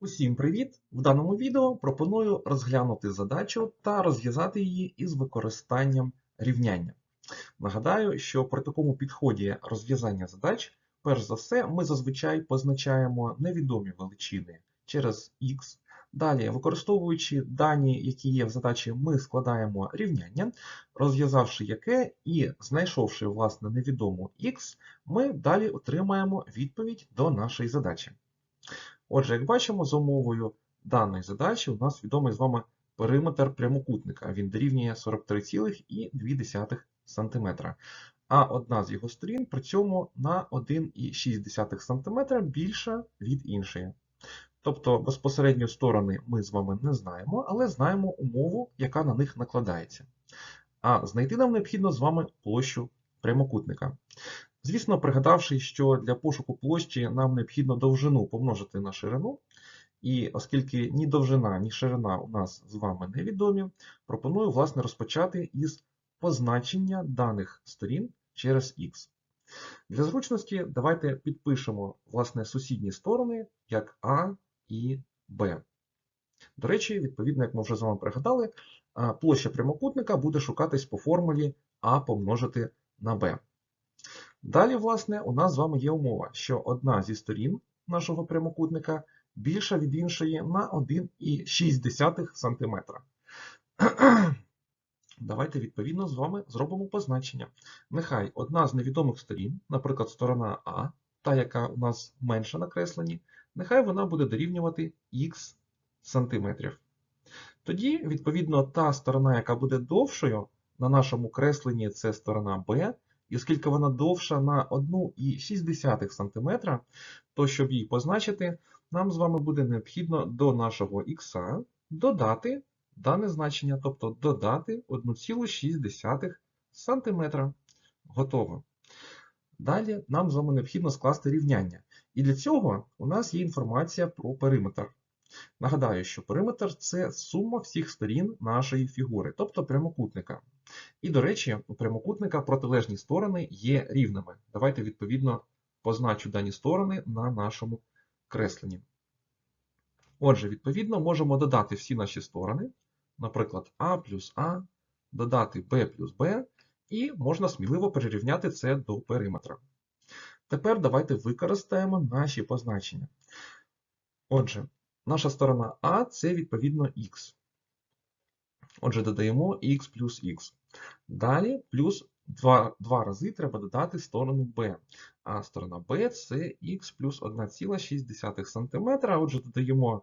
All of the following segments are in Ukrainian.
Усім привіт! В даному відео пропоную розглянути задачу та розв'язати її із використанням рівняння. Нагадаю, що при такому підході розв'язання задач, перш за все, ми зазвичай позначаємо невідомі величини через x. Далі, використовуючи дані, які є в задачі, ми складаємо рівняння, розв'язавши яке і знайшовши власне невідому x, ми далі отримаємо відповідь до нашої задачі. Отже, як бачимо, за умовою даної задачі у нас відомий з вами периметр прямокутника. Він дорівнює 43,2 см. А одна з його сторін при цьому на 1,6 см більша від іншої. Тобто безпосередньо сторони ми з вами не знаємо, але знаємо умову, яка на них накладається. А знайти нам необхідно з вами площу прямокутника. Звісно, пригадавши, що для пошуку площі нам необхідно довжину помножити на ширину, і оскільки ні довжина, ні ширина у нас з вами невідомі, пропоную власне розпочати із позначення даних сторін через х. Для зручності давайте підпишемо власне сусідні сторони як А і Б. До речі, відповідно, як ми вже з вами пригадали, площа прямокутника буде шукатись по формулі А помножити на Б. Далі, власне, у нас з вами є умова, що одна зі сторін нашого прямокутника більша від іншої на 1,6 см. Давайте, відповідно, з вами зробимо позначення. Нехай одна з невідомих сторін, наприклад, сторона А, та, яка у нас менша накреслені, нехай вона буде дорівнювати х сантиметрів. Тоді, відповідно, та сторона, яка буде довшою, на нашому кресленні це сторона Б, і оскільки вона довша на 1,6 см, то щоб її позначити, нам з вами буде необхідно до нашого х додати дане значення, тобто додати 1,6 см. Готово. Далі нам з вами необхідно скласти рівняння. І для цього у нас є інформація про периметр. Нагадаю, що периметр це сума всіх сторін нашої фігури, тобто прямокутника. І, до речі, у прямокутника протилежні сторони є рівними. Давайте, відповідно, позначу дані сторони на нашому кресленні. Отже, відповідно, можемо додати всі наші сторони, наприклад, А плюс А, додати Б плюс Б, і можна сміливо перерівняти це до периметра. Тепер давайте використаємо наші позначення. Отже, наша сторона А це відповідно х. Отже, додаємо х плюс х. Далі плюс 2 2 рази треба додати сторону b. А сторона b це х плюс 1,6 см. Отже, додаємо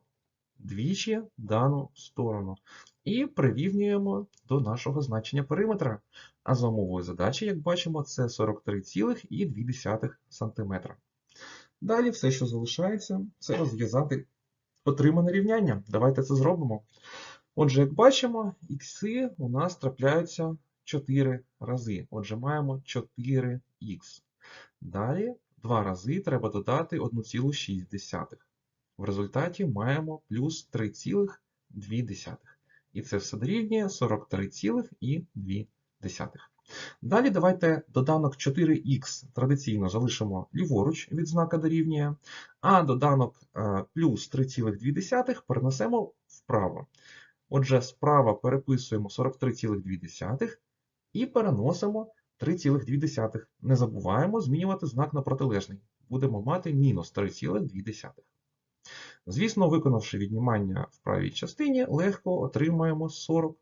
двічі дану сторону. І прирівнюємо до нашого значення периметра. А за умовою задачі, як бачимо, це 43,2 см. Далі все, що залишається, це розв'язати отримане рівняння. Давайте це зробимо. Отже, як бачимо, ікси у нас трапляються 4 рази. Отже, маємо 4х. Далі 2 рази треба додати 1,6. В результаті маємо плюс 3,2. І це все дорівнює 43,2. Далі давайте доданок 4х традиційно залишимо ліворуч від знака дорівнює, а доданок е, плюс 3,2 перенесемо вправо. Отже, справа переписуємо 43,2 і переносимо 3,2. Не забуваємо змінювати знак на протилежний. Будемо мати мінус 3,2. Звісно, виконавши віднімання в правій частині, легко отримаємо 40.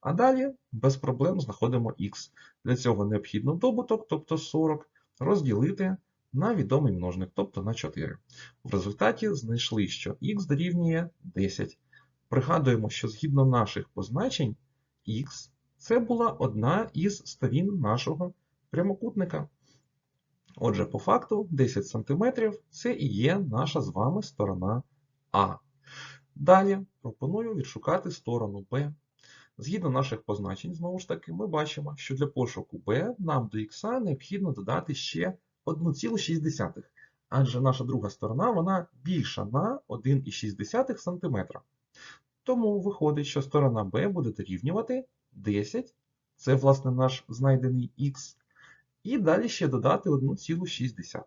А далі без проблем знаходимо х. Для цього необхідно добуток, тобто 40, розділити на відомий множник, тобто на 4. В результаті знайшли, що х дорівнює 10. Пригадуємо, що згідно наших позначень, х це була одна із сторін нашого прямокутника. Отже, по факту 10 см це і є наша з вами сторона А. Далі пропоную відшукати сторону Б. Згідно наших позначень, знову ж таки, ми бачимо, що для пошуку b нам до х необхідно додати ще 1,6, адже наша друга сторона вона більша на 1,6 см. Тому виходить, що сторона b буде дорівнювати 10, це, власне, наш знайдений х, і далі ще додати 1,6.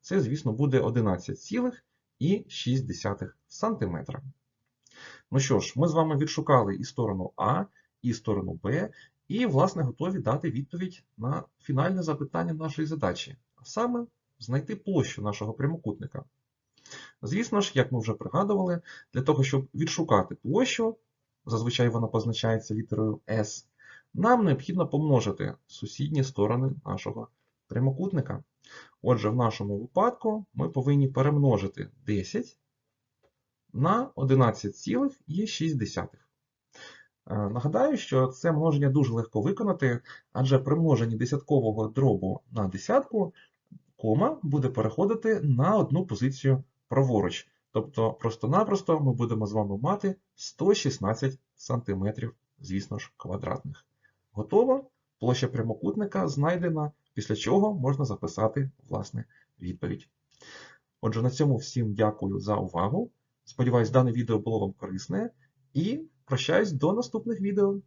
Це, звісно, буде 11,6. см. Ну що ж, ми з вами відшукали і сторону А, і сторону Б, і, власне, готові дати відповідь на фінальне запитання нашої задачі, а саме знайти площу нашого прямокутника. Звісно ж, як ми вже пригадували, для того, щоб відшукати площу, зазвичай вона позначається літерою S, нам необхідно помножити сусідні сторони нашого прямокутника. Отже, в нашому випадку ми повинні перемножити 10 на 11,6. Е, Нагадаю, що це множення дуже легко виконати, адже при множенні десяткового дробу на десятку кома буде переходити на одну позицію праворуч. Тобто просто-напросто ми будемо з вами мати 116 см, звісно ж, квадратних. Готово? Площа прямокутника знайдена, після чого можна записати власне відповідь. Отже, на цьому всім дякую за увагу. Сподіваюсь, дане відео було вам корисне і прощаюсь до наступних відео.